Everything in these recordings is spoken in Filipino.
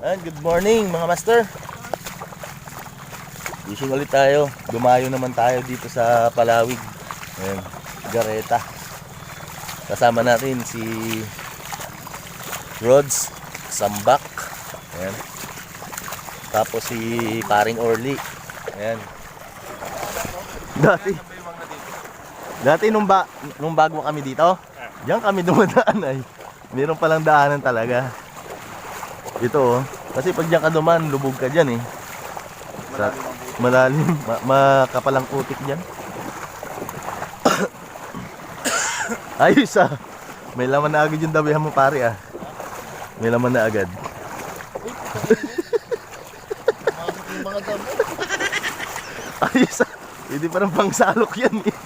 And good morning mga master. Fishing ulit tayo. Dumayo naman tayo dito sa Palawig. Ayan, Gareta. Kasama natin si Rods Sambak. Ayan. Tapos si Paring Orly. Ayan. Dati. Dati nung, ba, nung bago kami dito, diyan kami dumadaan ay. Meron palang daanan talaga. Dito oh. Kasi pag diyan ka duman, lubog ka diyan eh. Sa, malalim, ma- makapalang putik diyan. Ayos ah. May laman na agad yung dabihan mo pare ah. May laman na agad. Ayos ah. Hindi parang pangsalok yan eh.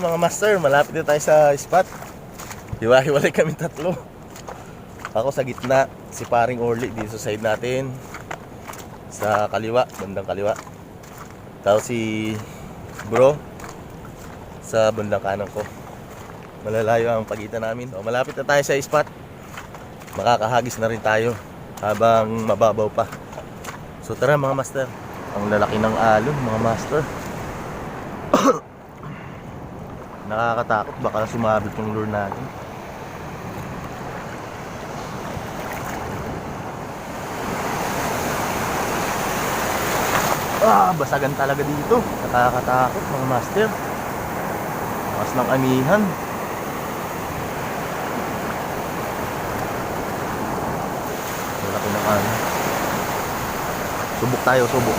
Mga master, malapit na tayo sa spot. Hiwa-hiwalay kami tatlo. Ako sa gitna, si paring Orly dito sa side natin. Sa kaliwa, bandang kaliwa. Tapos si bro sa bandang kanan ko. Malalayo ang pagitan namin. O, malapit na tayo sa spot. Makakahagis na rin tayo habang mababaw pa. So tara mga master. Ang lalaki ng alon mga master. Nakakatakot baka sumabit yung lure natin. Ah, basagan talaga dito. Nakakatakot mga master. Lakas ng amihan. Subok tayo, subok.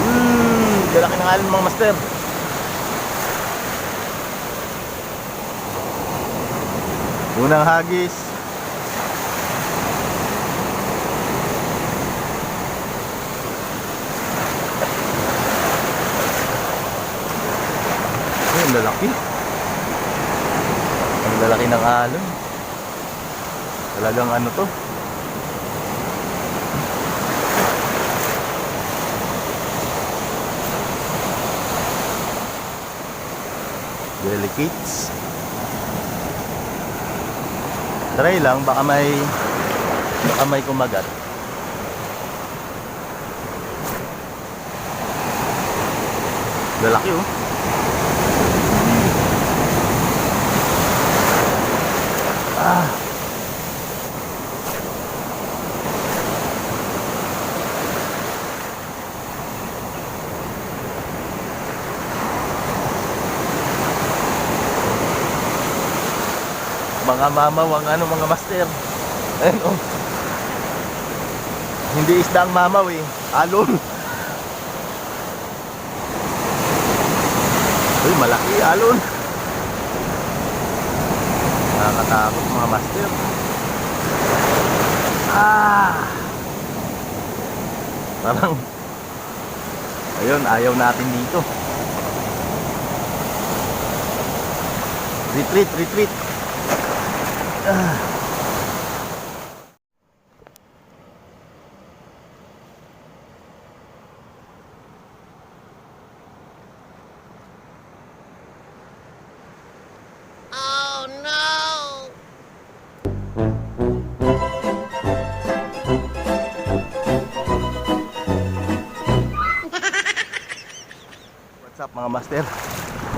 Hmm, lalaki ng alon mga master. Unang hagis. Ay, ang lalaki. Ang lalaki ng alon. Talagang ano to. Delicates. Try lang, baka may baka may kumagat. Lalaki oh. Ah. Mga mamaw ang ano mga master. Ayun oh. Hindi isda ang mamaw eh. Alon. Uy, malaki alon. Nakakatakot mga master. Ah! Parang Ayun, ayaw natin dito. Retreat, retreat. Oh no! What's up mga master?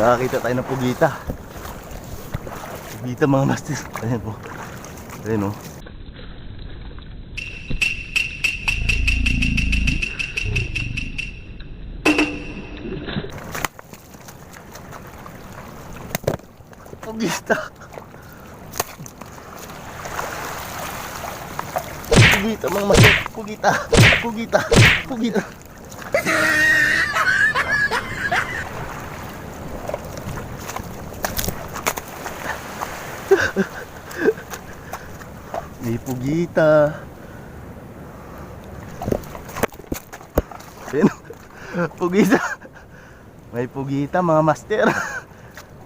Nakakita tayo ng pugita. Pugita mga master. Ayan po. Ayan o. Pugita. Pugita mga master. Pugita. Pugita. Pugita. Pugita. Ayan. Pugita. May pugita mga master.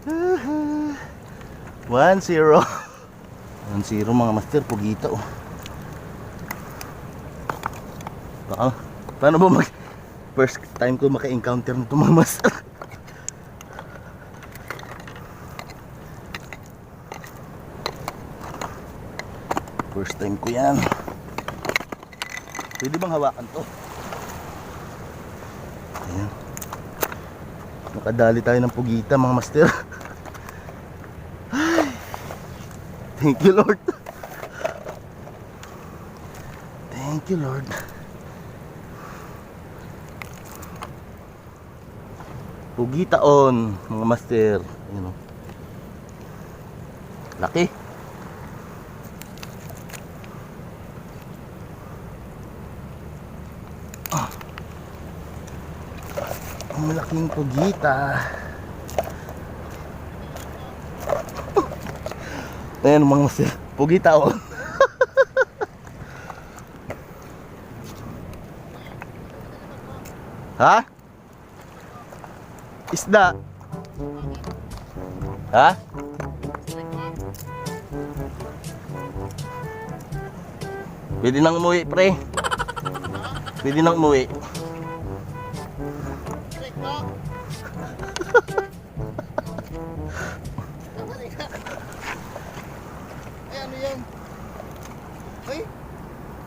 1-0. 1-0 mga master. Pugita oh. Baka, paano ba mag... First time ko maka-encounter nito mga master. First time ko yan. Pwede bang hawakan to? Ayan. Nakadali tayo ng pugita mga master. Thank you Lord. Thank you Lord. Pugita on mga master. Ayan o. Laki. Malaking pugita. Ayan mga master. Pugita on. ha? Isda. Ha? Pwede nang umuwi, pre. Pwede nang umuwi.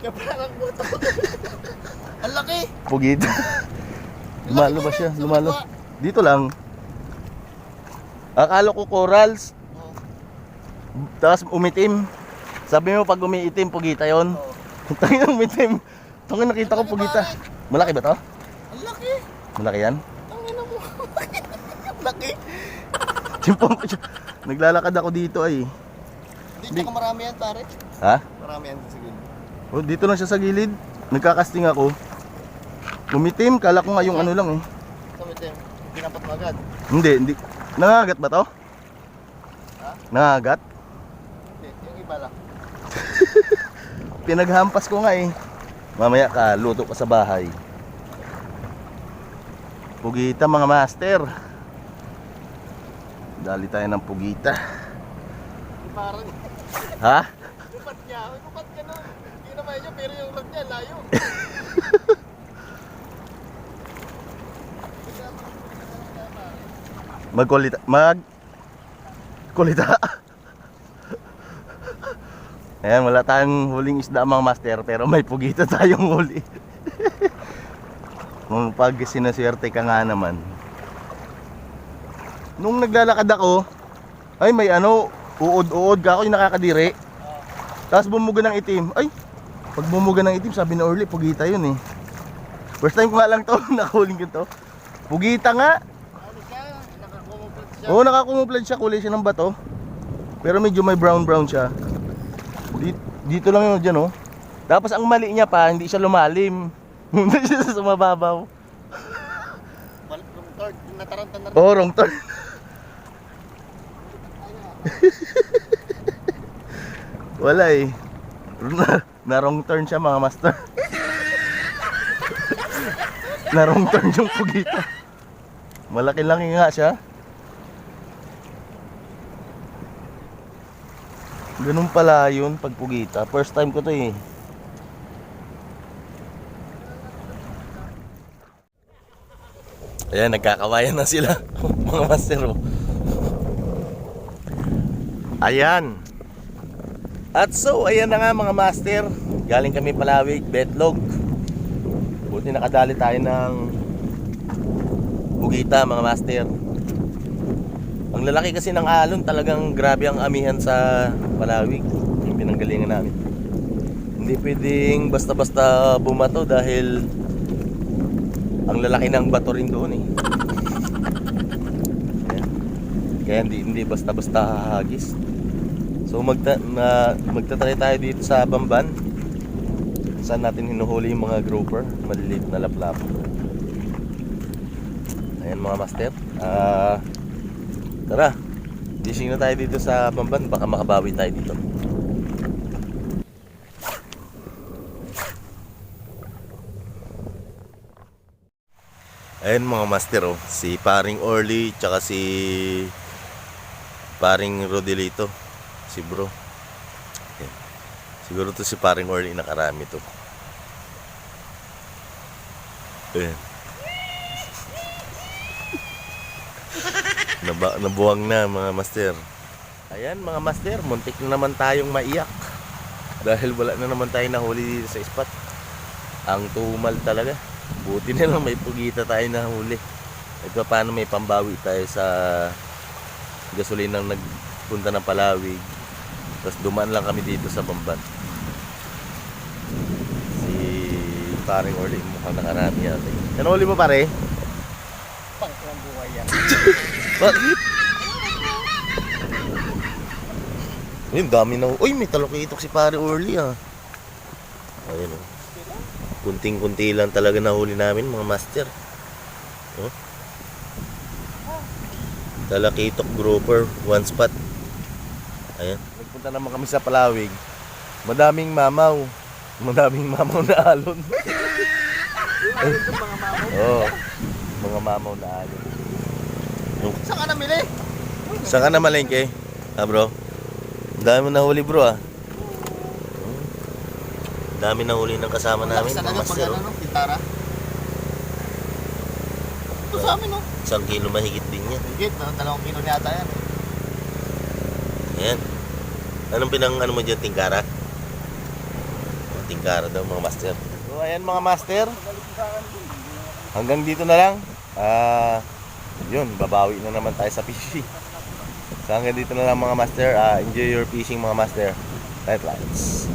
Kaya parang buto. Ang laki. Pugita. Lumalo ba siya? Lumalo. Dito lang. Akala ko corals. Oh, Tapos umitim. Sabi mo pag umiitim, pugita yon. oh. Tangin ng umitim. Tangin nakita ko pugita. Malaki ba to? Ang laki. Malaki yan? Ang ina mo. Laki. Timpong ko siya. Naglalakad ako dito ay. Hindi ka marami yan, pare. Ha? Marami yan gilid. Oh, dito lang siya sa gilid. Nagkakasting ako. Umitim, kala ko nga yung ano lang eh. Tumitim. Pinapat mo agad. Hindi, hindi. Nangagat ba to? Ha? Nangagat? Hindi, yung iba lang. Pinaghampas ko nga eh. Mamaya ka, luto ka sa bahay. Pugita mga master. Dali tayo ng pugita. Parang, Ha? kupat niya. Ay, kupat ka na. Hindi naman niya, pero yung lag niya, layo. Magkulita. Mag... Kulita. Ayan, wala tayong huling isda mga master pero may pugita tayong huli. Kung pag sinaswerte ka nga naman. Nung naglalakad ako, ay may ano, uod-uod ka ako yung nakakadiri. Tapos bumuga ng itim. Ay, pag bumuga ng itim, sabi na Orly, pugita yun eh. First time ko nga lang to, nakahuling ko to. Pugita nga. Ano siya? Nakakumuplat siya. Oo, kulay siya ng bato. Pero medyo may brown-brown siya. Dito, dito lang yun dyan, oh. Tapos ang mali niya pa, hindi siya lumalim. Hindi siya sa sumababaw. Yung third. Nataranta na rin. Oh, wrong turn. Wala eh. Na, na wrong turn siya mga master. na wrong turn yung pugita. Malaki-laki nga siya. Ganun pala yun pag pugita. First time ko to eh. Ayan, nagkakawayan na sila. mga master oh. Ayan. At so, ayan na nga mga master. Galing kami Palawig, Betlog. Buti nakadali tayo ng Bugita mga master. Ang lalaki kasi ng alon, talagang grabe ang amihan sa Palawig. Yung pinanggalingan namin. Hindi pwedeng basta-basta bumato dahil ang lalaki ng bato rin doon eh. Kaya hindi, hindi basta-basta hahagis. So magta na, magtatry tayo dito sa Bamban. Saan natin hinuhuli yung mga grouper, maliliit na laplap. Ayan mga master. Ah, tara. Fishing na tayo dito sa Bamban, baka makabawi tayo dito. Ayan mga master oh, si paring Orly tsaka si paring Rodelito, si bro. Siguro to si paring Orly nakarami to. Ayan. Naba, nabuwang na mga master. Ayan mga master, muntik na naman tayong maiyak. Dahil wala na naman tayo nahuli dito sa spot. Ang tumal talaga. Buti na lang may pugita tayo nahuli. Ito paano may pambawi tayo sa gasolinang nagpunta ng Palawig. Tapos dumaan lang kami dito sa Bamban. Si paring Orly mukhang nakarami yata. Ano uli mo pare? Pang ng buhay yan. Bakit? Ayun, dami na. Uy, may talokitok si pare Orly ah. Ayun oh. Kunting-kunti lang talaga nahuli namin mga master. Oh. Talakitok grouper, one spot. Ayan. Nagpunta naman kami sa Palawig. Madaming mamaw. Madaming mamaw na alon. Oo. mga mamaw na alon. Saan ka namili? Saan ka na malengke? Ah bro? Ang dami mo nahuli bro ah. Ang dami nahuli ng kasama namin, Saan na pag ano, oh. no? Tintara. Ito sa amin, no? Isang kilo mahigit din yan. Higit, no? dalawang kilo na yata yan. Ayan. Anong pinang ano mo dyan, tingkara? Oh, Tingkara daw mga master. So ayan mga master. Hanggang dito na lang. Ah, yun, babawi na naman tayo sa fishing. So hanggang dito na lang mga master. Ah, enjoy your fishing mga master. Night lights.